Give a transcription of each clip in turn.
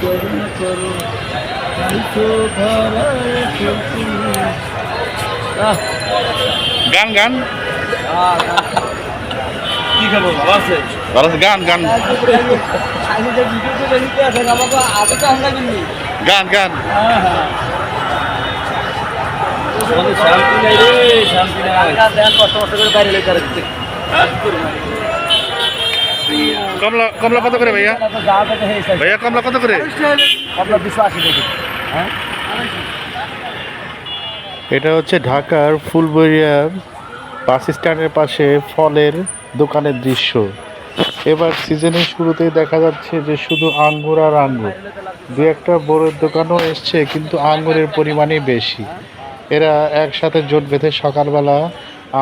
করুণা করো গান গান। কি খাব ভালো আছে? ভালো আছে, গান গান। গান গান। শান্তি নাই রে শান্তি নাই। দেন কষ্ট কষ্ট করে বাইরে লেগে কমলা কমলা কত করে ভাইয়া? ভাইয়া, কমলা কত করে? দুশো আশি হ্যাঁ এটা হচ্ছে ঢাকার ফুলবরিয়া বাস স্ট্যান্ডের পাশে ফলের দোকানের দৃশ্য। এবার সিজনের শুরুতেই দেখা যাচ্ছে যে শুধু আঙ্গুর আর আঙ্গুর। দু একটা বড়ের দোকানও এসছে, কিন্তু আঙ্গুরের পরিমাণই বেশি। এরা একসাথে জোট বেঁধে সকালবেলা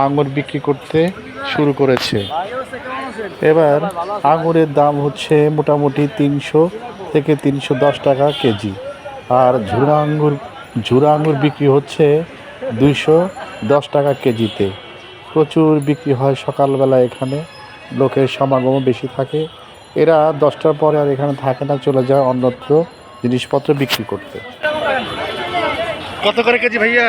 আঙ্গুর বিক্রি করতে শুরু করেছে। এবার আঙুরের দাম হচ্ছে মোটামুটি তিনশো থেকে তিনশো দশ টাকা কেজি। আর ঝুরা আঙ্গুর ঝুরা আঙুর বিক্রি হচ্ছে দুইশো দশ টাকা কেজিতে। প্রচুর বিক্রি হয় সকালবেলা এখানে, লোকের সমাগমও বেশি থাকে। এরা দশটার পরে আর এখানে থাকে না, চলে যায় অন্যত্র জিনিসপত্র বিক্রি করতে। কত করে কেজি ভাইয়া?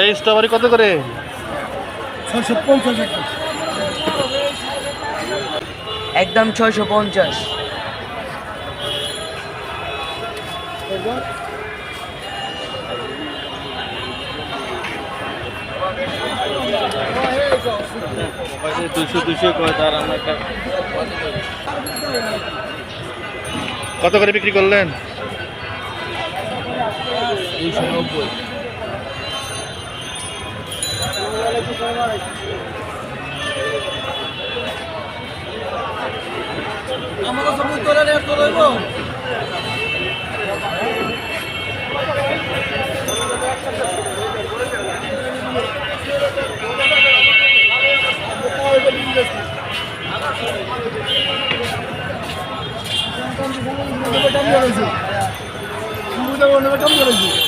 এই স্ট্রবেরি কত করে? একদম। ছয়শো পঞ্চাশ। দুশো দুশো করে তার আমরা একটা। কত করে বিক্রি করলেন? দুশো নব্বই। আমাকে সবুজ তোলা রেট করব এই বাবা কাকা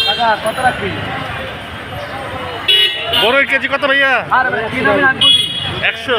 বড়ের কেজি কত ভাইয়া? একশো।